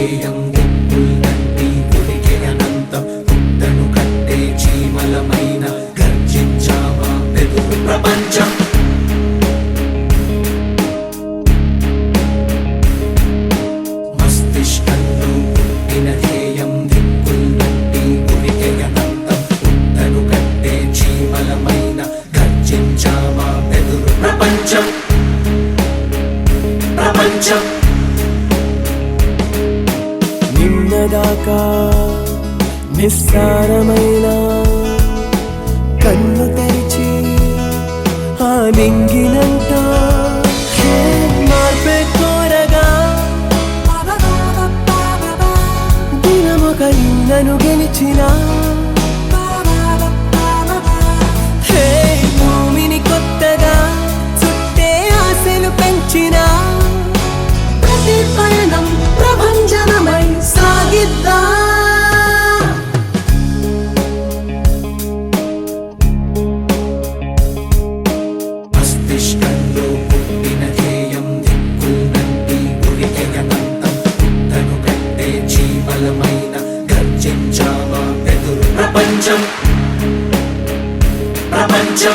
చేయం దిక్కుల్ నండి కుడికే అనంతం పుట్టను కట్టే చీమలమైన గర్జించావా పెదుగు ప్రపంచం. మస్తిష్కంలో పుట్టిన ధ్యేయం దిక్కుల్ నండి కుడికే అనంతం పుట్టను కట్టే చీమలమైన గర్జించావా పెదుగు ప్రపంచం. ప్రపంచం. నిస్సారమైన కన్ను తెరిచి ఆ నింగినంట హే, మార్పే కోరగా. దినమొక ఇందను గెలిచిన. ప్రపంచం ప్రపంచం